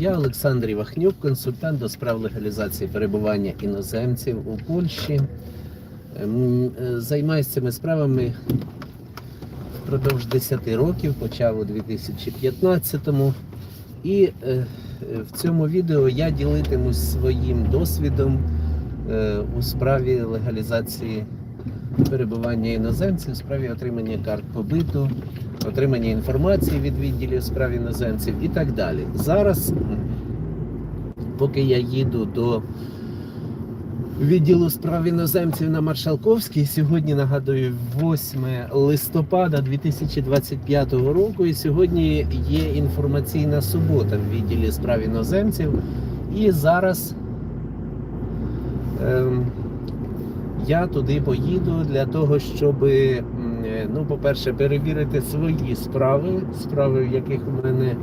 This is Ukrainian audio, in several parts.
Я Олександр Івахнюк, консультант до справ легалізації перебування іноземців у Польщі. Ем, е, Займаюся цими справами впродовж 10 років, почав у 2015-му. І е, е, в цьому відео я ділитимусь своїм досвідом у справі легалізації перебування іноземців, у справі отримання карт побиту, отримання інформації від відділів справ іноземців і так далі. Зараз, поки я їду до відділу справ іноземців на Маршалковській, сьогодні нагадую 8 листопада 2025 року. І сьогодні є інформаційна субота в відділі справ іноземців. І зараз. Ем, я туди поїду для того, щоб, е, ну, по-перше, перевірити свої справи, справи, в яких у мене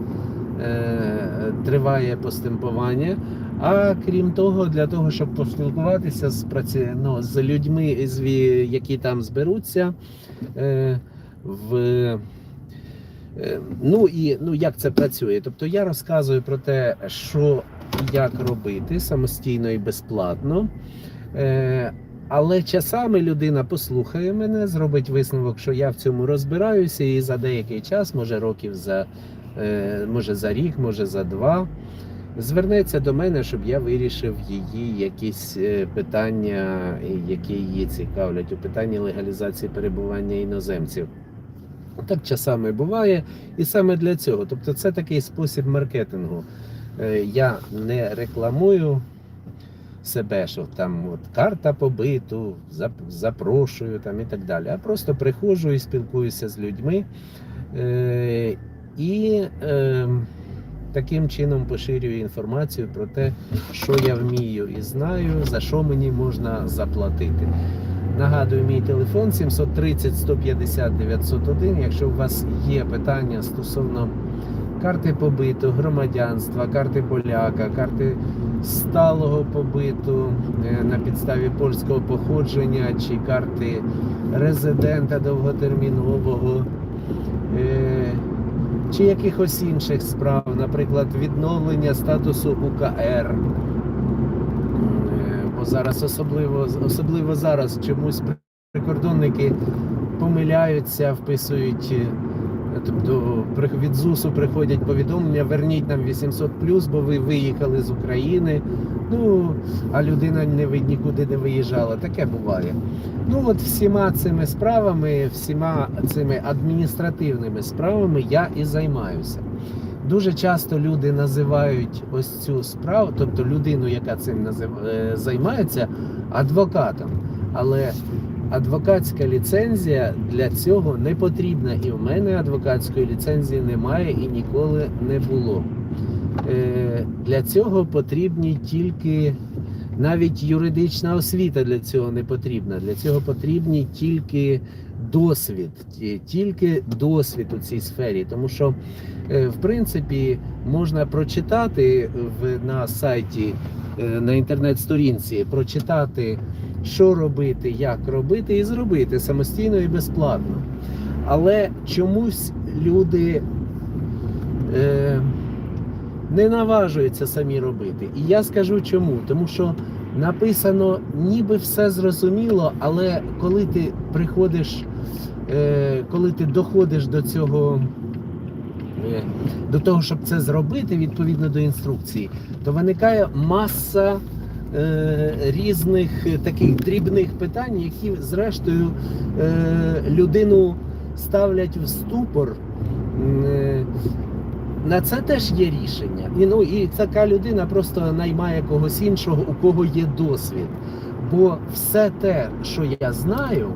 е, триває постемпування. А крім того, для того, щоб поспілкуватися з праці... ну, з людьми, з які там зберуться. Е, в... е, Ну і ну, як це працює? Тобто я розказую про те, що як робити самостійно і безплатно. Е, але часами людина послухає мене, зробить висновок, що я в цьому розбираюся, і за деякий час, може років за е, може за рік, може за два, звернеться до мене, щоб я вирішив її якісь е, питання, які її цікавлять у питанні легалізації перебування іноземців. Так часами буває, і саме для цього. Тобто, це такий спосіб маркетингу. Е, Я не рекламую себе, що там от карта побиту, запрошую там і так далі. А просто приходжу і спілкуюся з людьми. Е, і е, таким чином поширюю інформацію про те, що я вмію і знаю, за що мені можна заплатити. Нагадую, мій телефон 730 150 901. Якщо у вас є питання стосовно карти побиту, громадянства, карти поляка, карти сталого побиту е, на підставі польського походження чи карти резидента довготермінового. е, Чи якихось інших справ, наприклад, відновлення статусу УКР. Е, Бо зараз особливо, особливо зараз чомусь прикордонники помиляються, вписують. Від ЗУСу приходять повідомлення, верніть нам 800 бо ви виїхали з України. Ну, а людина не ви- нікуди не виїжджала. Таке буває. Ну от всіма цими справами, всіма цими адміністративними справами я і займаюся. Дуже часто люди називають ось цю справу, тобто людину, яка цим е, займається, адвокатом. Але адвокатська ліцензія для цього не потрібна. І в мене адвокатської ліцензії немає і ніколи не було. Е, Для цього потрібні тільки навіть юридична освіта для цього не потрібна. Для цього потрібні тільки досвід, тільки досвід у цій сфері. Тому що, е, в принципі, можна прочитати на сайті, е, на інтернет-сторінці, прочитати, що робити, як робити, і зробити самостійно і безплатно. Але чомусь люди. Е, не наважуються самі робити. І я скажу чому. Тому що написано ніби все зрозуміло, але коли ти приходиш, е, коли ти доходиш до цього, е, до того, щоб це зробити відповідно до інструкції, то виникає маса. Е, Різних е, таких дрібних питань, які зрештою е, людину ставлять в ступор. На це теж є рішення. І, ну, і така людина просто наймає когось іншого, у кого є досвід. Бо все те, що я знаю,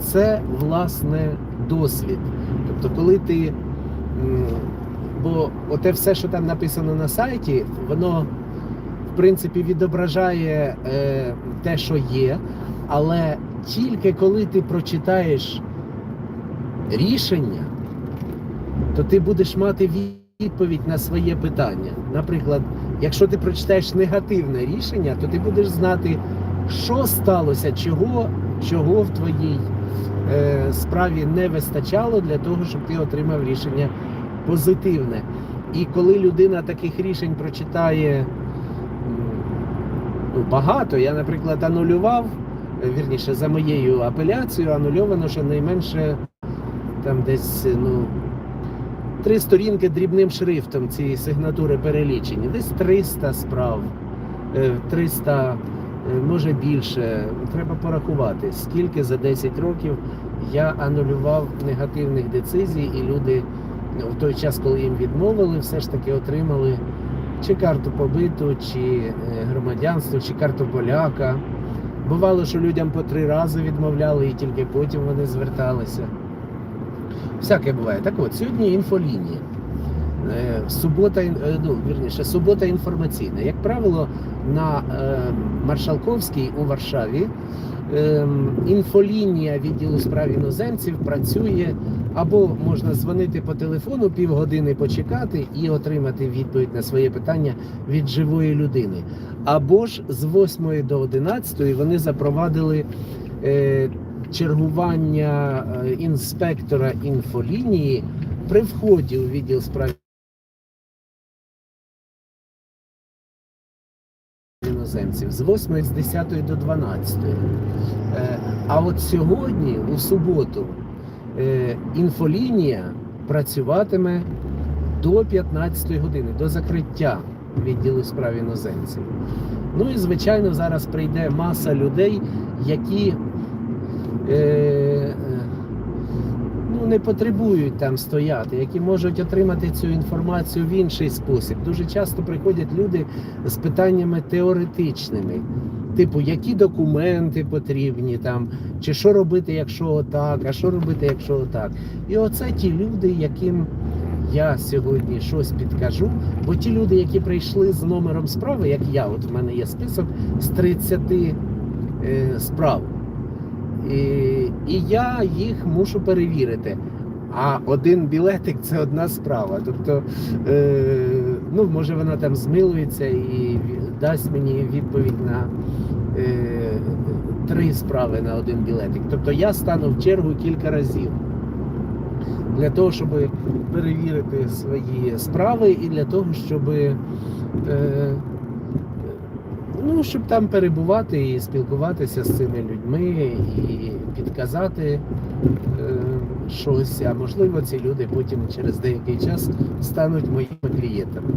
це власне досвід. Тобто, коли ти. Бо оте все, що там написано на сайті, воно принципі відображає е, те, що є, але тільки коли ти прочитаєш рішення, то ти будеш мати відповідь на своє питання. Наприклад, якщо ти прочитаєш негативне рішення, то ти будеш знати, що сталося, чого, чого в твоїй е, справі не вистачало для того, щоб ти отримав рішення позитивне. І коли людина таких рішень прочитає ну, багато, я, наприклад, анулював, е, вірніше, за моєю апеляцією анульовано щонайменше там десь ну, три сторінки дрібним шрифтом цієї сигнатури перелічені. Десь 300 справ, е, 300, е, може більше. Треба порахувати, скільки за 10 років я анулював негативних децизій, і люди в той час, коли їм відмовили, все ж таки отримали чи карту побиту, чи е, громадянство, чи карту поляка. Бувало, що людям по три рази відмовляли, і тільки потім вони зверталися. Всяке буває. Так от, сьогодні інфолінія. Е, Субота, е, ну, вірніше, субота інформаційна. Як правило, на Маршалковській у Варшаві е, інфолінія відділу справ іноземців працює або можна дзвонити по телефону півгодини почекати і отримати відповідь на своє питання від живої людини. Або ж з 8 до 11 вони запровадили е, чергування е, інспектора інфолінії при вході у відділ справ іноземців з 8 з 10 до 12. Е, А от сьогодні, у суботу, інфолінія працюватиме до 15 години, до закриття відділу справ іноземців. Ну і звичайно, зараз прийде маса людей, які е, е, ну, не потребують там стояти, які можуть отримати цю інформацію в інший спосіб. Дуже часто приходять люди з питаннями теоретичними. Типу, які документи потрібні там, чи що робити, якщо отак, а що робити, якщо отак. І оце ті люди, яким я сьогодні щось підкажу. Бо ті люди, які прийшли з номером справи, як я, от в мене є список з 30 е, справ. І, і я їх мушу перевірити. А один білетик це одна справа. Тобто, е, ну, може вона там змилується і дасть мені відповідь на е, три справи на один білетик. Тобто я стану в чергу кілька разів для того, щоб перевірити свої справи і для того, щоб, е, ну, щоб там перебувати і спілкуватися з цими людьми і підказати е, щось. А можливо, ці люди потім через деякий час стануть моїми клієнтами.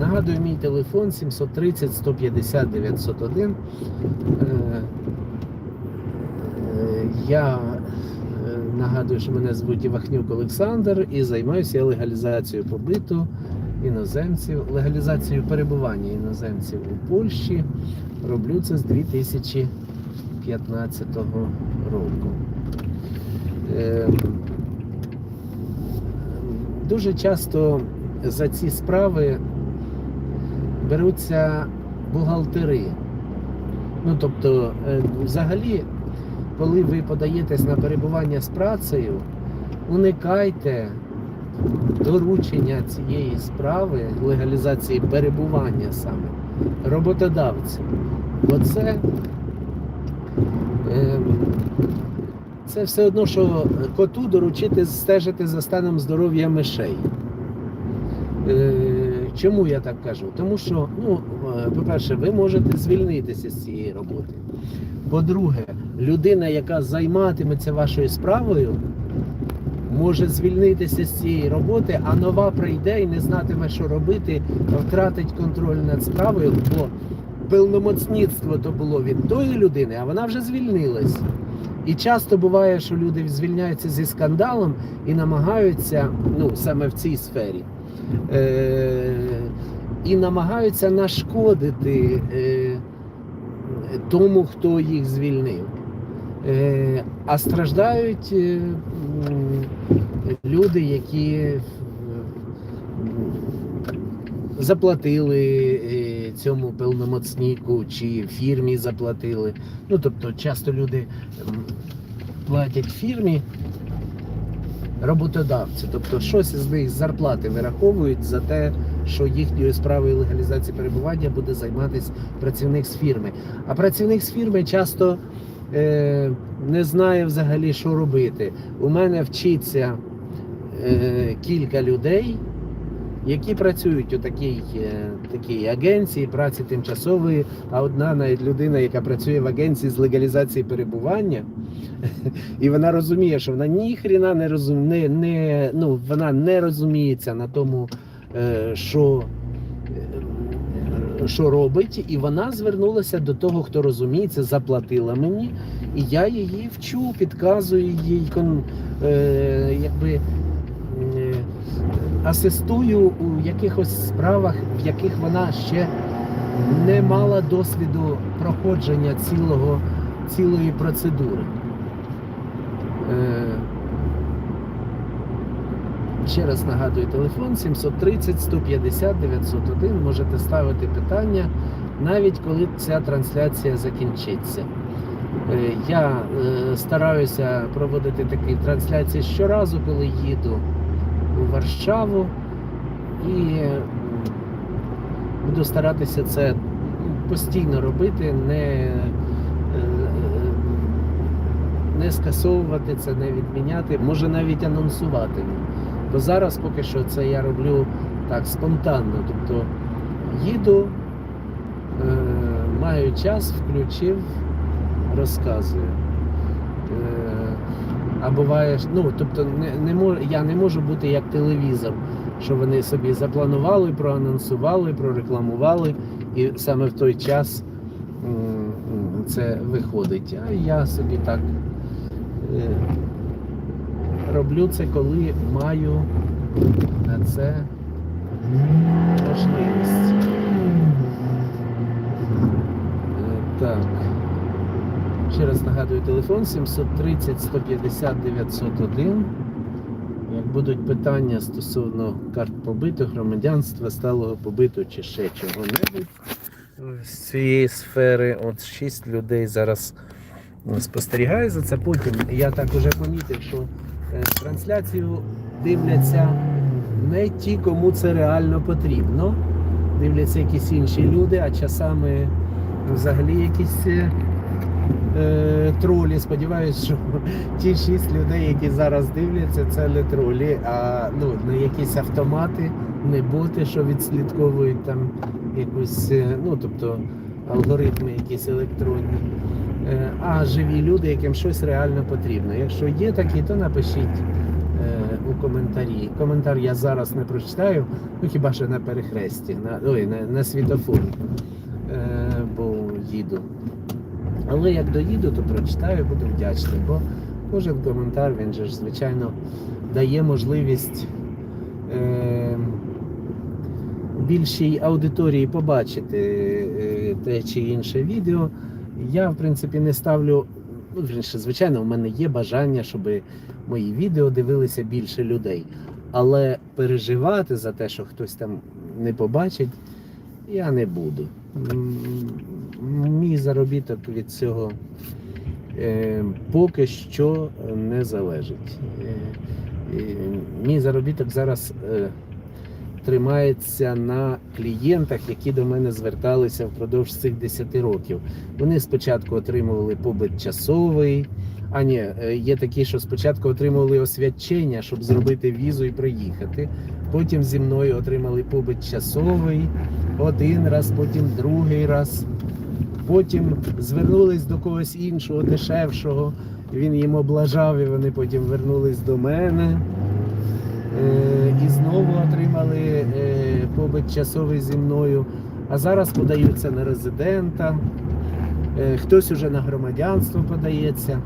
Нагадую, мій телефон 730 150 901. Е, е, Я е, нагадую, що мене звуть Івахнюк Олександр і займаюся легалізацією побиту іноземців, легалізацією перебування іноземців у Польщі. Роблю це з 2015 року. Ем, Дуже часто за ці справи беруться бухгалтери. Ну, тобто, е, взагалі, коли ви подаєтесь на перебування з працею, уникайте доручення цієї справи, легалізації перебування саме роботодавцю. Бо це, ем, це все одно, що коту доручити стежити за станом здоров'я мишей. Е, Чому я так кажу? Тому що, ну, е, по-перше, ви можете звільнитися з цієї роботи. По-друге, людина, яка займатиметься вашою справою, може звільнитися з цієї роботи, а нова прийде і не знатиме, що робити, втратить контроль над справою, бо пилномоцництво то було від тої людини, а вона вже звільнилась. І часто буває, що люди звільняються зі скандалом і намагаються, ну саме в цій сфері, е- і намагаються нашкодити е- тому, хто їх звільнив. Е, а страждають е, люди, які е, заплатили е, цьому певномоцніку чи фірмі заплатили. Ну, тобто, часто люди платять фірмі роботодавцю, тобто щось з них зарплати вираховують за те, що їхньою справою легалізації перебування буде займатися працівник з фірми. А працівник з фірми часто е, не знає взагалі, що робити. У мене вчиться е, кілька людей, які працюють у такій, е, такій агенції праці тимчасової, а одна навіть людина, яка працює в агенції з легалізації перебування, і вона розуміє, що вона ніхрена не розуміє, не, ну, вона не розуміється на тому, е, що, е, що робить, і вона звернулася до того, хто розуміється, заплатила мені, і я її вчу, підказую їй, якби. Асистую у якихось справах, в яких вона ще не мала досвіду проходження цілого, цілої процедури. Е, Ще раз нагадую, телефон 730 150 901. Можете ставити питання навіть коли ця трансляція закінчиться. Е, Я е, стараюся проводити такі трансляції щоразу, коли їду у Варшаву і буду старатися це постійно робити, не, е, не скасовувати це, не відміняти, може навіть анонсувати. Бо зараз поки що це я роблю так спонтанно. Тобто їду, е, маю час, включив, розказую. А буває, ну тобто не, не мож, я не можу бути як телевізор, що вони собі запланували, проанонсували, прорекламували, і саме в той час це виходить. А я собі так е, роблю це, коли маю на це можливість. Е, Так. Ще раз нагадую телефон 730 150 901. Як будуть питання стосовно карт побиту, громадянства, сталого побиту чи ще чого-небудь з цієї сфери, от 6 людей зараз спостерігає за це. Потім я так уже помітив, що е, трансляцію дивляться не ті, кому це реально потрібно. Дивляться якісь інші люди, а часами взагалі якісь. Е, тролі. Сподіваюсь, що ті шість людей, які зараз дивляться, це не тролі, а ну, не якісь автомати, не боти, що відслідковують там якусь, е, ну тобто алгоритми якісь електронні. Е, А живі люди, яким щось реально потрібно. Якщо є такі, то напишіть у коментарі. Коментар я зараз не прочитаю, ну хіба що на перехресті, на, ой, на, на світофорі, бо їду. Але як доїду, то прочитаю, буду вдячний, бо кожен коментар, він же ж, звичайно, дає можливість е, більшій аудиторії побачити е, те чи інше відео. Я, в принципі, не ставлю. Ну, звичайно, у мене є бажання, щоб мої відео дивилися більше людей. Але переживати за те, що хтось там не побачить, я не буду. Мій заробіток від цього е, поки що не залежить. Е, е, Мій заробіток зараз е, тримається на клієнтах, які до мене зверталися впродовж цих 10 років. Вони спочатку отримували побит часовий. А ні, е, є такі, що спочатку отримували освячення, щоб зробити візу і приїхати. Потім зі мною отримали побит часовий один раз, потім другий раз. Потім звернулись до когось іншого, дешевшого. Він їм облажав, і вони потім вернулись до мене. Е, і знову отримали е, побит часовий зі мною. А зараз подаються на резидента, е, хтось уже на громадянство подається.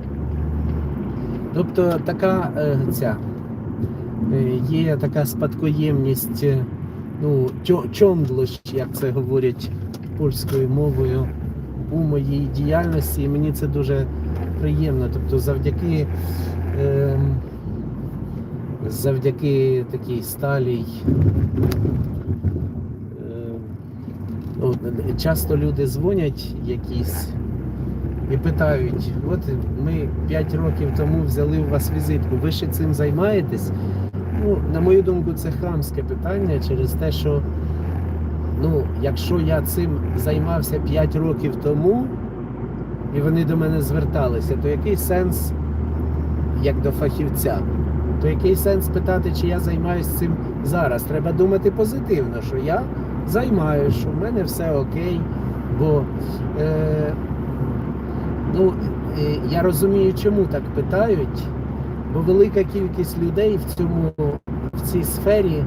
Тобто така е, ця е, є така спадкоємність, е, ну, чо- чомдлощ, як це говорять польською мовою, у моїй діяльності, і мені це дуже приємно. Тобто, завдяки, е, завдяки такій сталій. е, ну, часто люди дзвонять якісь і питають: от ми 5 років тому взяли у вас візитку, ви ще цим займаєтесь? Ну, на мою думку, це хамське питання через те, що ну, якщо я цим займався 5 років тому, і вони до мене зверталися, то який сенс, як до фахівця, то який сенс питати, чи я займаюся цим зараз. Треба думати позитивно, що я займаюся, що в мене все окей. Бо е, ну, е, я розумію, чому так питають, бо велика кількість людей в цьому в цій сфері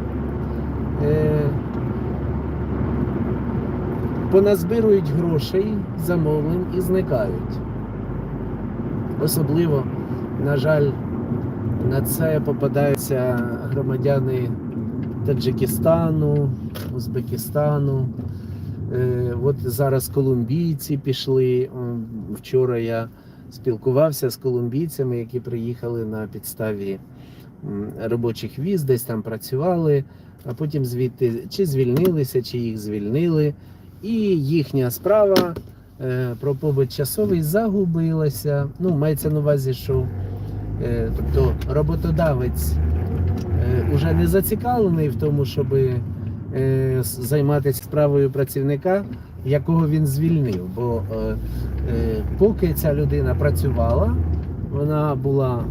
е, поназбирують грошей, замовлень і зникають. Особливо, на жаль, на це попадаються громадяни Таджикистану, Узбекистану. Е, От зараз колумбійці пішли. Вчора я спілкувався з колумбійцями, які приїхали на підставі робочих віз, десь там працювали, а потім звідти чи звільнилися, чи їх звільнили. І їхня справа е, про побут часовий загубилася. Ну, мається на увазі, що е, тобто роботодавець е, уже не зацікавлений в тому, щоб займатися справою працівника, якого він звільнив. Бо поки ця людина працювала, вона була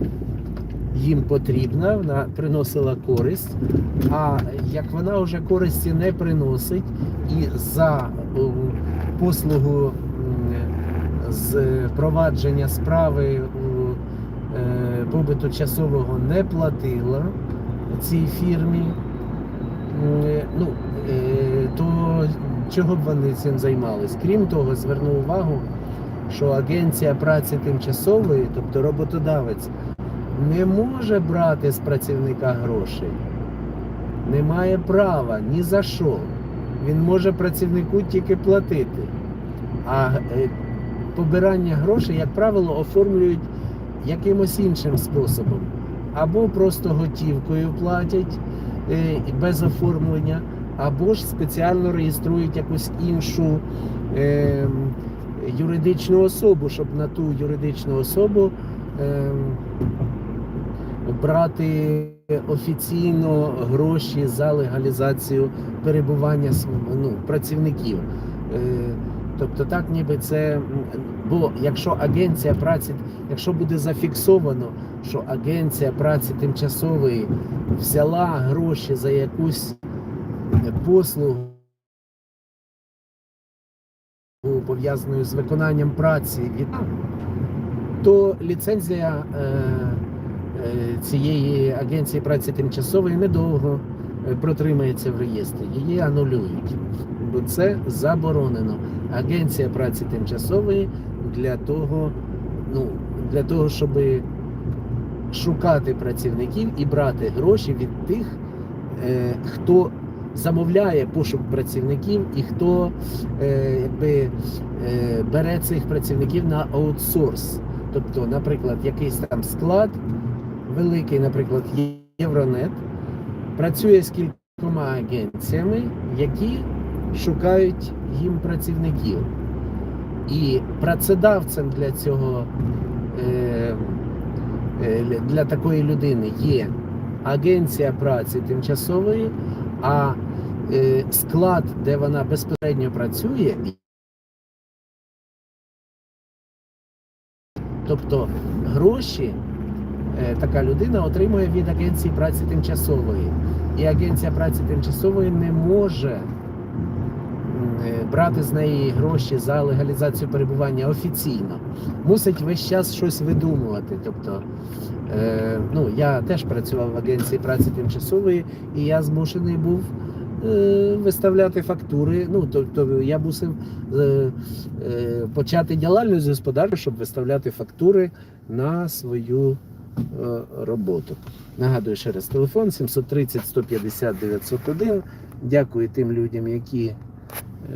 їм потрібна, вона приносила користь. А як вона вже користі не приносить і за послугу з провадження справи е, побиту часового не платила цій фірмі, ну, е, то чого б вони цим займались? Крім того, зверну увагу, що агенція праці тимчасової, тобто роботодавець, не може брати з працівника грошей. Не має права ні за що. Він може працівнику тільки платити. А е, побирання грошей, як правило, оформлюють якимось іншим способом. Або просто готівкою платять е, без оформлення, або ж спеціально реєструють якусь іншу е, юридичну особу, щоб на ту юридичну особу е, брати офіційно гроші за легалізацію перебування ну, працівників. Е, Тобто так ніби це. Бо якщо агенція праці, якщо буде зафіксовано, що агенція праці тимчасової взяла гроші за якусь послугу пов'язану з виконанням праці, то ліцензія е, цієї агенції праці тимчасової недовго е, протримається в реєстрі. Її анулюють, бо це заборонено. Агенція праці тимчасової для того, ну, для того, щоб шукати працівників і брати гроші від тих, е, хто замовляє пошук працівників і хто е, якби, е, бере цих працівників на аутсорс. Тобто, наприклад, якийсь там склад великий, наприклад, Євронет, працює з кількома агенціями, які шукають їм працівників. І працедавцем для цього е, е, для такої людини є агенція праці тимчасової, а е, склад, де вона безпосередньо працює, тобто гроші така людина отримує від агенції праці тимчасової. І агенція праці тимчасової не може е, брати з неї гроші за легалізацію перебування офіційно. Мусить весь час щось видумувати. Тобто, е, ну, я теж працював в агенції праці тимчасової, і я змушений був е, виставляти фактури. Ну, тобто я мусив е, е, почати діяльність господарю, щоб виставляти фактури на свою е, роботу. Нагадую ще раз телефон 730 150 901. Дякую тим людям, які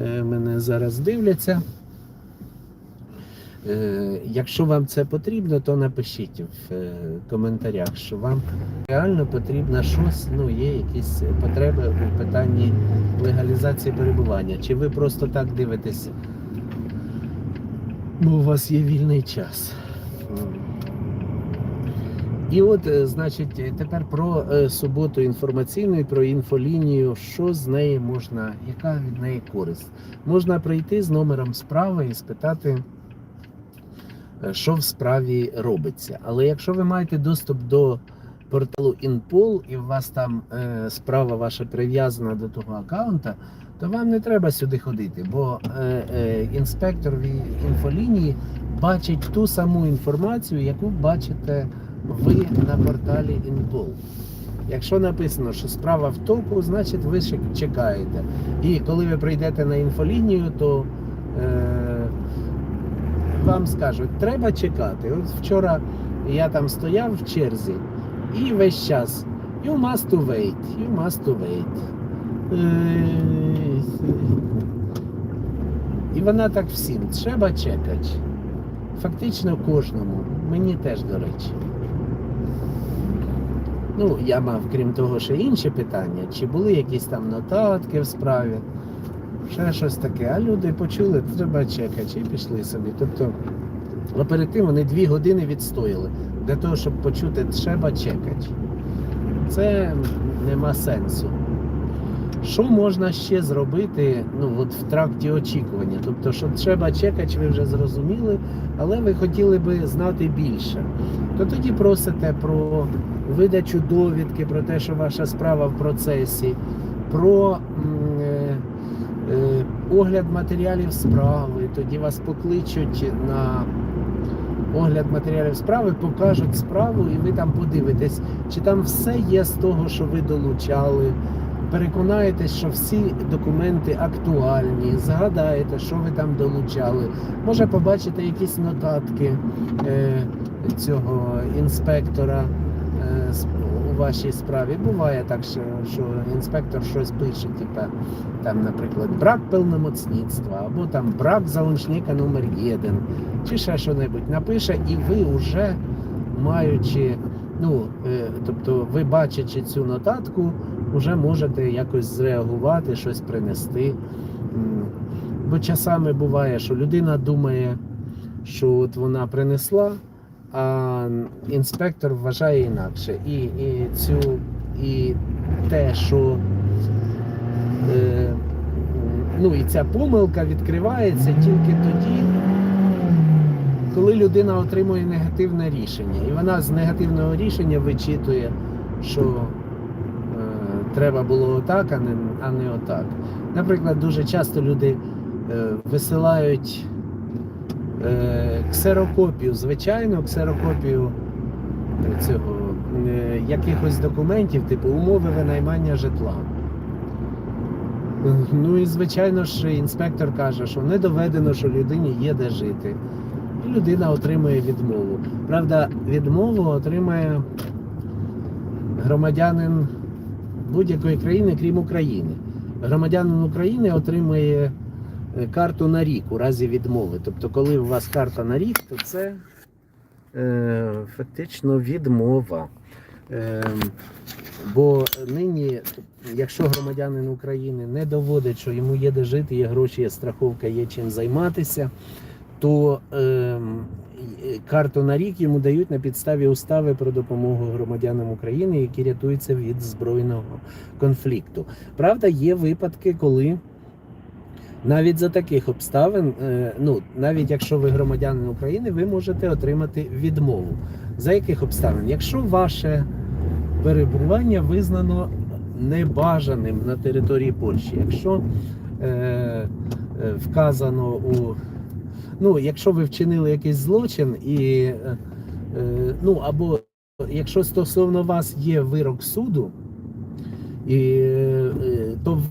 е, мене зараз дивляться. Е, Якщо вам це потрібно, то напишіть в е, коментарях, що вам реально потрібно щось, ну є якісь потреби у питанні легалізації перебування. Чи ви просто так дивитесь, бо у вас є вільний час. І от, е, значить, е, тепер про е, суботу інформаційну і про інфолінію, що з неї можна, яка від неї користь. Можна прийти з номером справи і спитати, що в справі робиться. Але якщо ви маєте доступ до порталу Інпол, і у вас там справа ваша прив'язана до того аккаунта, то вам не треба сюди ходити, бо інспектор в інфолінії бачить ту саму інформацію, яку бачите ви на порталі Інпол. Якщо написано, що справа в току, значить ви чекаєте. І коли ви прийдете на інфолінію, то е, вам скажуть, треба чекати. От вчора я там стояв в черзі і весь час you must wait, you must wait. Е, І вона так всім, треба чекати. Фактично кожному. Мені теж, до речі. Ну, я мав, крім того, ще інші питання. Чи були якісь там нотатки в справі, ще щось таке. А люди почули, треба чекати, і пішли собі. Тобто, а перед тим вони дві години відстояли для того, щоб почути, треба чекати. Це нема сенсу. Що можна ще зробити ну, от в тракті очікування? Тобто, що треба чекати, ви вже зрозуміли, але ви хотіли би знати більше. То тоді просите про видачу довідки, про те, що ваша справа в процесі, про е, е, огляд матеріалів справи. Тоді вас покличуть на огляд матеріалів справи, покажуть справу, і ви там подивитесь, чи там все є з того, що ви долучали. Переконаєтесь, що всі документи актуальні, згадаєте, що ви там долучали. Може побачите якісь нотатки е, цього інспектора е, у вашій справі. Буває так, що, що інспектор щось пише, типа там, наприклад, брак повномоцництва, або там брак залучника номер 1, чи ще що-небудь напише, і ви вже маючи, ну, е, тобто ви бачачи цю нотатку, вже можете якось зреагувати, щось принести. Бо часами буває, що людина думає, що от вона принесла, а інспектор вважає інакше. І, і, цю, і те, що е, ну, і ця помилка відкривається тільки тоді, коли людина отримує негативне рішення. І вона з негативного рішення вичитує, що е, треба було отак, а не, а не отак. Наприклад, дуже часто люди е, висилають ксерокопію, звичайно, ксерокопію цього, е, якихось документів, типу умови винаймання житла. Ну і звичайно ж інспектор каже, що не доведено, що людині є де жити. І людина отримує відмову. Правда, відмову отримає громадянин будь-якої країни, крім України. Громадянин України отримує е, карту на рік у разі відмови. Тобто, коли у вас карта на рік, то це е, фактично відмова. Е, бо нині, якщо громадянин України не доводить, що йому є де жити, є гроші, є страховка, є чим займатися, то е, карту на рік йому дають на підставі устави про допомогу громадянам України, які рятуються від збройного конфлікту. Правда, є випадки, коли навіть за таких обставин, е, ну навіть якщо ви громадянин України, ви можете отримати відмову. За яких обставин? Якщо ваше перебування визнано небажаним на території Польщі, якщо е, е, вказано у ну, якщо ви вчинили якийсь злочин, і е, е, ну або якщо стосовно вас є вирок суду, і, то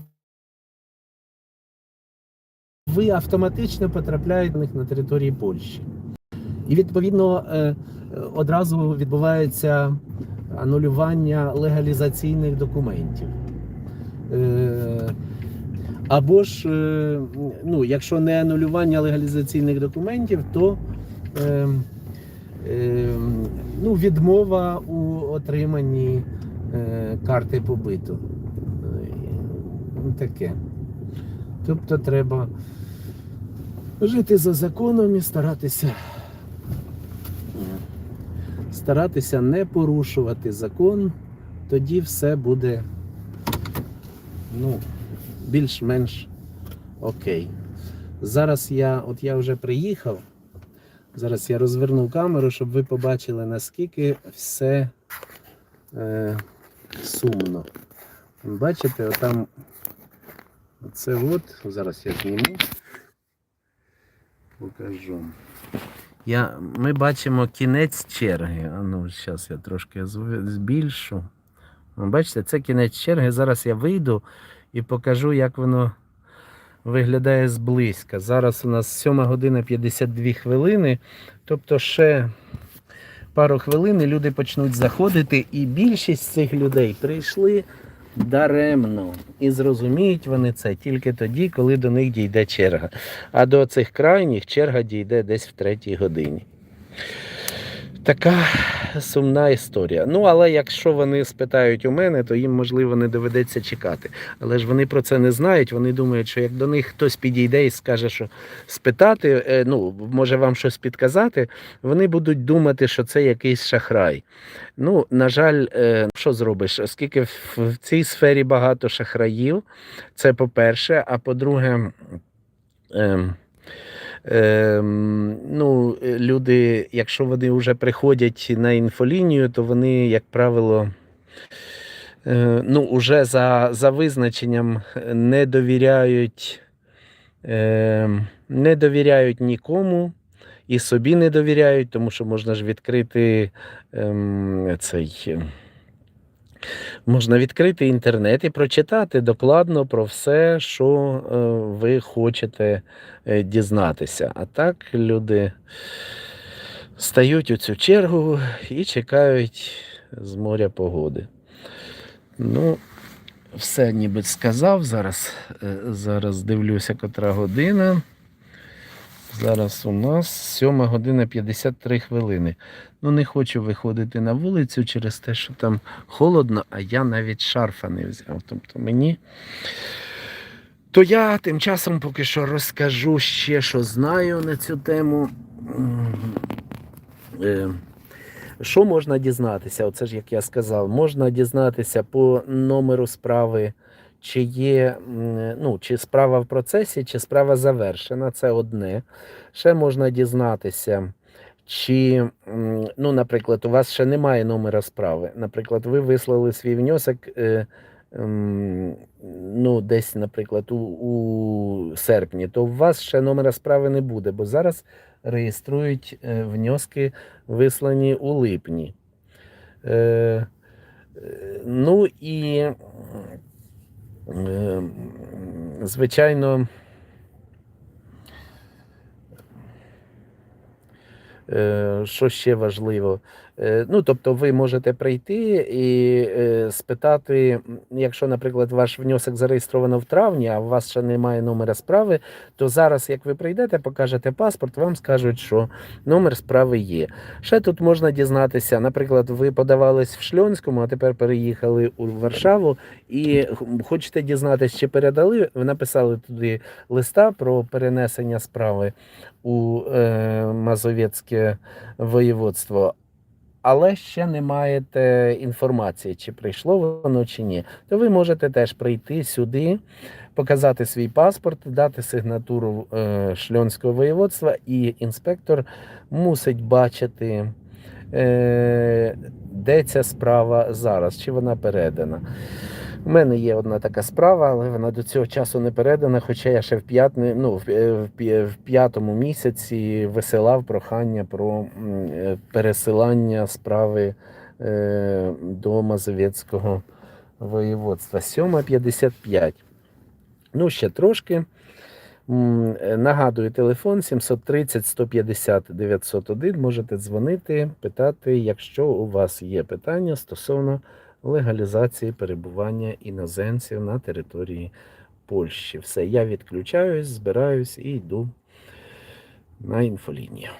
ви автоматично потрапляєте на території Польщі. І відповідно е, одразу відбувається анулювання легалізаційних документів. Е, Або ж, е, ну, якщо не анулювання легалізаційних документів, то ну, відмова у отриманні карти побиту. Таке. Тобто треба жити за законом і старатися, старатися не порушувати закон, тоді все буде ну, більш-менш окей. Зараз я, от я вже приїхав. Зараз я розверну камеру, щоб ви побачили, наскільки все е, сумно. Бачите, отам оце от, зараз я зніму. Покажу. Я, ми бачимо кінець черги. А ну, зараз я трошки збільшу. Ну, Бачите, це кінець черги. Зараз я вийду і покажу, як воно виглядає зблизька. Зараз у нас 7 година 52 хвилини. Тобто ще пару хвилин і люди почнуть заходити, і більшість цих людей прийшли даремно. І зрозуміють вони це тільки тоді, коли до них дійде черга. А до цих крайніх черга дійде десь в третій годині. Така сумна історія. Ну, але якщо вони спитають у мене, то їм, можливо, не доведеться чекати. Але ж вони про це не знають. Вони думають, що як до них хтось підійде і скаже, що спитати, е, ну, може вам щось підказати, вони будуть думати, що це якийсь шахрай. Ну, на жаль, е, що зробиш? Оскільки в в цій сфері багато шахраїв, це по-перше, а по-друге, ем, ну, е, люди, якщо вони вже приходять на інфолінію, то вони, як правило, е, ну, уже за, за визначенням е, не довіряють, е, не довіряють нікому і собі не довіряють, тому що можна ж відкрити ем, цей. Можна відкрити інтернет і прочитати докладно про все, що е, ви хочете е, дізнатися. А так люди стають у цю чергу і чекають з моря погоди. Ну, все ніби сказав. Зараз, е, зараз дивлюся, котра година. Зараз у нас 7 година 53 хвилини. Ну, не хочу виходити на вулицю через те, що там холодно, а я навіть шарфа не взяв. Тобто мені. То я тим часом поки що розкажу ще, що знаю на цю тему. Е, Що можна дізнатися? Оце ж як я сказав, можна дізнатися по номеру справи, чи є, ну, чи справа в процесі, чи справа завершена. Це одне. Ще можна дізнатися, чи, ну, наприклад, у вас ще немає номера справи. Наприклад, ви вислали свій внесок. Е, ем, Ну, десь, наприклад, у, у серпні, то у вас ще номера справи не буде, бо зараз реєструють е, внески, вислані у липні. Е, ну і, звичайно, Е, Що ще важливо? Е, Ну, тобто, ви можете прийти і е, спитати, якщо, наприклад, ваш внесок зареєстровано в травні, а у вас ще немає номера справи, то зараз, як ви прийдете, покажете паспорт, вам скажуть, що номер справи є. Ще тут можна дізнатися, наприклад, ви подавались в Шльонському, а тепер переїхали у Варшаву, і хочете дізнатися, чи передали, ви написали туди листа про перенесення справи у е, Мазовецьке воєводство, але ще не маєте інформації, чи прийшло воно чи ні, то ви можете теж прийти сюди, показати свій паспорт, дати сигнатуру е, шльонського воєводства, і інспектор мусить бачити, е, де ця справа зараз, чи вона передана. У мене є одна така справа, але вона до цього часу не передана, хоча я ще в, п'ятни, ну, в, е, в, п'ятому місяці висилав прохання про е, пересилання справи е, до Мазовецького воєводства. 7.55. Ну, ще трошки. Нагадую, телефон 730 150 901. Можете дзвонити, питати, якщо у вас є питання стосовно легалізації перебування іноземців на території Польщі. Все, я відключаюсь, збираюсь і йду на інфолінію.